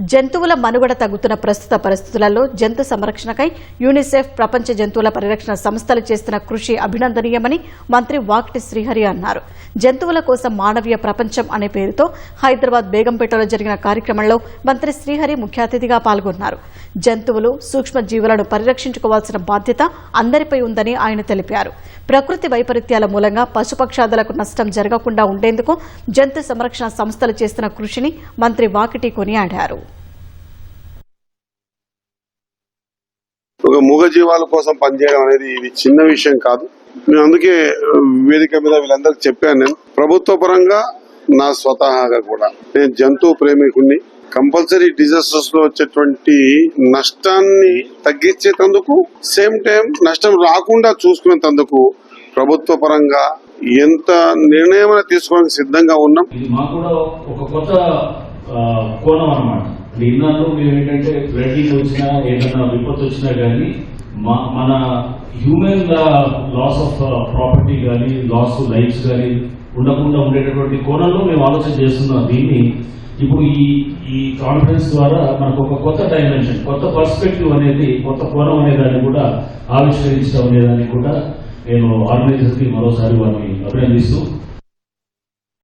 జంతువుల మనుగడ తగ్గుతున్న ప్రస్తుత పరిస్థితులలో జంతు సంరక్షణకై యూనిసెఫ్ ప్రపంచ జంతువుల పరిరక్షణ సంస్థలు చేస్తున్న కృషి అభినందనీయమని మంత్రి వాక్టి శ్రీహరి అన్నారు. జంతువుల కోసం మానవీయ ప్రపంచం అనే పేరుతో హైదరాబాద్ బేగంపేటలో జరిగిన కార్యక్రమంలో మంత్రి శ్రీహరి ముఖ్య అతిథిగా పాల్గొన్నారు. జంతువులు సూక్ష్మ జీవులను పరిరక్షించుకోవాల్సిన బాధ్యత అందరిపై ఉందని ఆయన తెలిపారు. ప్రకృతి వైపరీత్యాల మూలంగా పశుపక్షాదులకు నష్టం జరగకుండా ఉండేందుకు జంతు సంరక్షణ సంస్థలు చేస్తున్న కృషిని మంత్రి వాకిటి కొనియాడారు. ఒక మూగ జీవాల కోసం పనిచేయడం అనేది ఇది చిన్న విషయం కాదు. నేను అందుకే వేదిక మీద వీళ్ళందరికి చెప్పాను నేను. ప్రభుత్వ పరంగా నా స్వతహాగా కూడా. నేను జంతువు ప్రేమికుణ్ణి. కంపల్సరీ డిజాస్టర్స్లో వచ్చేటువంటి నష్టాన్ని తగ్గించేటందుకు సేమ్ టైం నష్టం రాకుండా చూసుకునేందుకు ప్రభుత్వ పరంగా ఎంత నిర్ణయం తీసుకోవడానికి సిద్ధంగా ఉన్నాం. ఇది కూడా ఒక కొత్త కోణం అన్నమాట. నిన్నలో మేము ఏంటంటే ఫ్లడ్డింగ్ వచ్చినా ఏదైనా విపత్తు వచ్చినా కానీ మా మన హ్యూమన్ లాస్ ఆఫ్ ప్రాపర్టీ కానీ లాస్ లైఫ్స్ కానీ ఉండకుండా ఉండేటటువంటి కోణంలో మేము ఆలోచన చేస్తున్నాం దీన్ని. ఇప్పుడు ఈ ఈ కాన్ఫరెన్స్ ద్వారా మనకు ఒక కొత్త డైమెన్షన్ కొత్త పర్స్పెక్టివ్ అనేది కొత్త కోణం అనేదాన్ని కూడా ఆవిష్కరించడం అనేదాన్ని కూడా నేను ఆర్గనైజర్స్కి మరోసారి వారిని అభినందిస్తూ